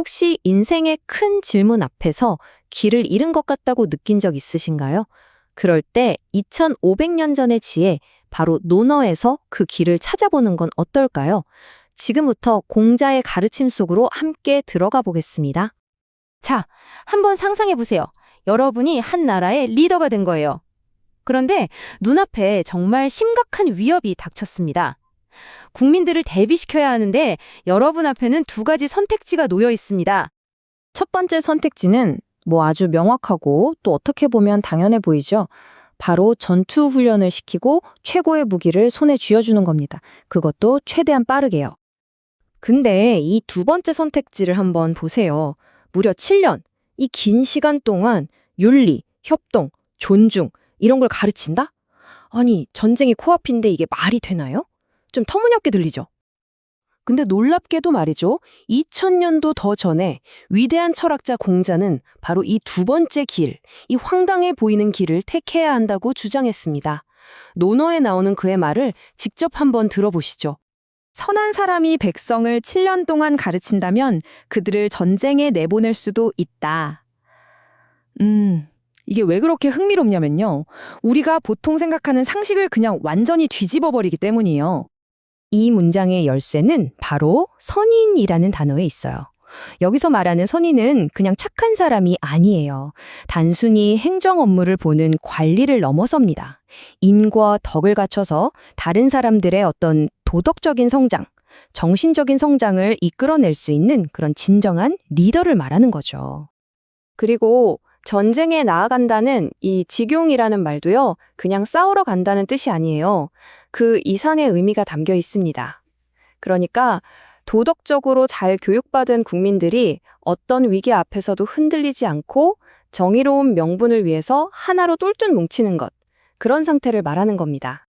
혹시 인생의 큰 질문 앞에서 길을 잃은 것 같다고 느낀 적 있으신가요? 그럴 때 2500년 전의 지혜, 바로 논어에서 그 길을 찾아보는 건 어떨까요? 지금부터 공자의 가르침 속으로 함께 들어가 보겠습니다. 자, 한번 상상해 보세요. 여러분이 한 나라의 리더가 된 거예요. 그런데 눈앞에 정말 심각한 위협이 닥쳤습니다. 국민들을 대비시켜야 하는데 여러분 앞에는 두 가지 선택지가 놓여 있습니다. 첫 번째 선택지는 뭐 아주 명확하고 또 어떻게 보면 당연해 보이죠. 바로 전투 훈련을 시키고 최고의 무기를 손에 쥐어주는 겁니다. 그것도 최대한 빠르게요. 근데 이 두 번째 선택지를 한번 보세요. 무려 7년. 이 긴 시간 동안 윤리, 협동, 존중, 이런 걸 가르친다? 아니, 전쟁이 코앞인데 이게 말이 되나요? 좀 터무니없게 들리죠? 근데 놀랍게도 말이죠. 2000년도 더 전에 위대한 철학자 공자는 바로 이 두 번째 길, 이 황당해 보이는 길을 택해야 한다고 주장했습니다. 논어에 나오는 그의 말을 직접 한번 들어보시죠. 선한 사람이 백성을 7년 동안 가르친다면 그들을 전쟁에 내보낼 수도 있다. 음, 이게 왜 그렇게 흥미롭냐면요. 우리가 보통 생각하는 상식을 그냥 완전히 뒤집어 버리기 때문이에요. 이 문장의 열쇠는 바로 선인이라는 단어에 있어요. 여기서 말하는 선인은 그냥 착한 사람이 아니에요. 단순히 행정 업무를 보는 관리를 넘어섭니다. 인과 덕을 갖춰서 다른 사람들의 어떤 도덕적인 성장, 정신적인 성장을 이끌어낼 수 있는 그런 진정한 리더를 말하는 거죠. 그리고 전쟁에 나아간다는 이 직용이라는 말도요, 그냥 싸우러 간다는 뜻이 아니에요. 그 이상의 의미가 담겨 있습니다. 그러니까 도덕적으로 잘 교육받은 국민들이 어떤 위기 앞에서도 흔들리지 않고 정의로운 명분을 위해서 하나로 똘똘 뭉치는 것, 그런 상태를 말하는 겁니다.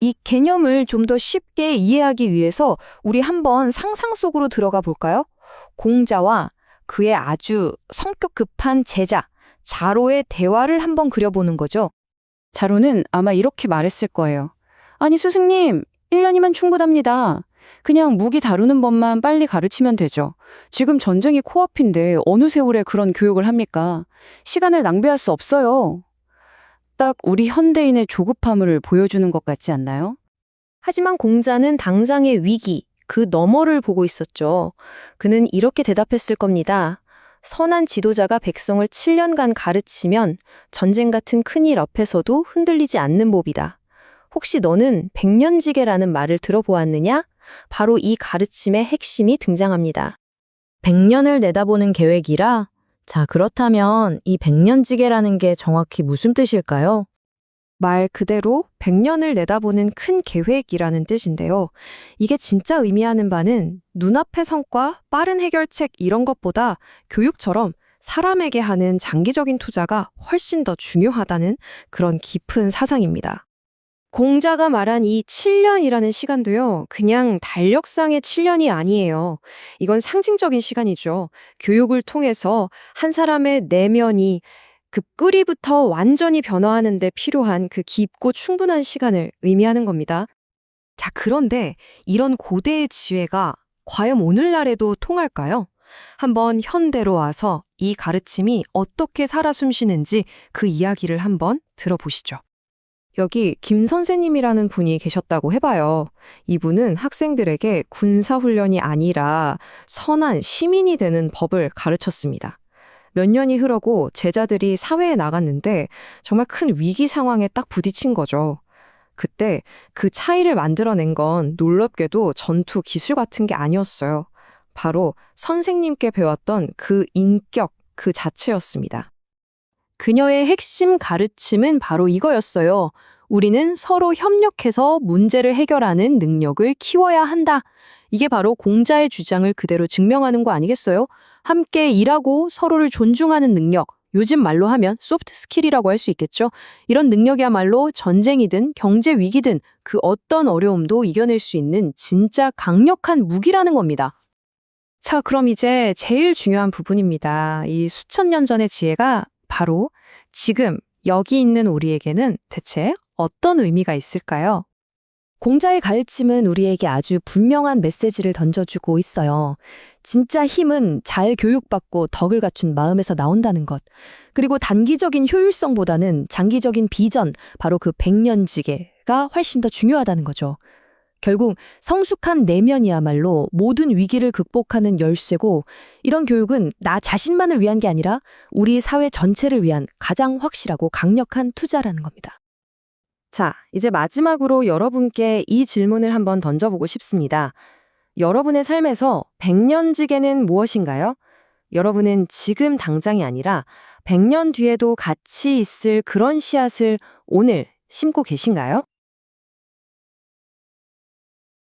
이 개념을 좀 더 쉽게 이해하기 위해서 우리 한번 상상 속으로 들어가 볼까요? 공자와 그의 아주 성격 급한 제자, 자로의 대화를 한번 그려보는 거죠. 자로는 아마 이렇게 말했을 거예요. 아니, 스승님, 1년이면 충분합니다. 그냥 무기 다루는 법만 빨리 가르치면 되죠. 지금 전쟁이 코앞인데 어느 세월에 그런 교육을 합니까? 시간을 낭비할 수 없어요. 딱 우리 현대인의 조급함을 보여주는 것 같지 않나요? 하지만 공자는 당장의 위기, 그 너머를 보고 있었죠. 그는 이렇게 대답했을 겁니다. 선한 지도자가 백성을 7년간 가르치면 전쟁 같은 큰일 앞에서도 흔들리지 않는 법이다. 혹시 너는 백년지계라는 말을 들어보았느냐? 바로 이 가르침의 핵심이 등장합니다. 100년을 내다보는 계획이라? 자, 그렇다면 이 백년지계라는 게 정확히 무슨 뜻일까요? 말 그대로 100년을 내다보는 큰 계획이라는 뜻인데요. 이게 진짜 의미하는 바는 눈앞의 성과, 빠른 해결책 이런 것보다 교육처럼 사람에게 하는 장기적인 투자가 훨씬 더 중요하다는 그런 깊은 사상입니다. 공자가 말한 이 7년이라는 시간도요, 그냥 달력상의 7년이 아니에요. 이건 상징적인 시간이죠. 교육을 통해서 한 사람의 내면이 그 뿌리부터 완전히 변화하는 데 필요한 그 깊고 충분한 시간을 의미하는 겁니다. 자, 그런데 이런 고대의 지혜가 과연 오늘날에도 통할까요? 한번 현대로 와서 이 가르침이 어떻게 살아 숨쉬는지 그 이야기를 한번 들어보시죠. 여기 김 선생님이라는 분이 계셨다고 해봐요. 이분은 학생들에게 군사훈련이 아니라 선한 시민이 되는 법을 가르쳤습니다. 몇 년이 흐르고 제자들이 사회에 나갔는데 정말 큰 위기 상황에 딱 부딪힌 거죠. 그때 그 차이를 만들어낸 건 놀랍게도 전투 기술 같은 게 아니었어요. 바로 선생님께 배웠던 그 인격 그 자체였습니다. 그녀의 핵심 가르침은 바로 이거였어요. 우리는 서로 협력해서 문제를 해결하는 능력을 키워야 한다. 이게 바로 공자의 주장을 그대로 증명하는 거 아니겠어요? 함께 일하고 서로를 존중하는 능력, 요즘 말로 하면 소프트 스킬이라고 할 수 있겠죠. 이런 능력이야말로 전쟁이든 경제 위기든 그 어떤 어려움도 이겨낼 수 있는 진짜 강력한 무기라는 겁니다. 자, 그럼 이제 제일 중요한 부분입니다. 이 수천 년 전의 지혜가 바로 지금 여기 있는 우리에게는 대체 어떤 의미가 있을까요? 공자의 가르침은 우리에게 아주 분명한 메시지를 던져주고 있어요. 진짜 힘은 잘 교육받고 덕을 갖춘 마음에서 나온다는 것. 그리고 단기적인 효율성보다는 장기적인 비전, 바로 그 백년지계가 훨씬 더 중요하다는 거죠. 결국 성숙한 내면이야말로 모든 위기를 극복하는 열쇠고 이런 교육은 나 자신만을 위한 게 아니라 우리 사회 전체를 위한 가장 확실하고 강력한 투자라는 겁니다. 자, 이제 마지막으로 여러분께 이 질문을 한번 던져보고 싶습니다. 여러분의 삶에서 백년지계는 무엇인가요? 여러분은 지금 당장이 아니라 100년 뒤에도 같이 있을 그런 씨앗을 오늘 심고 계신가요?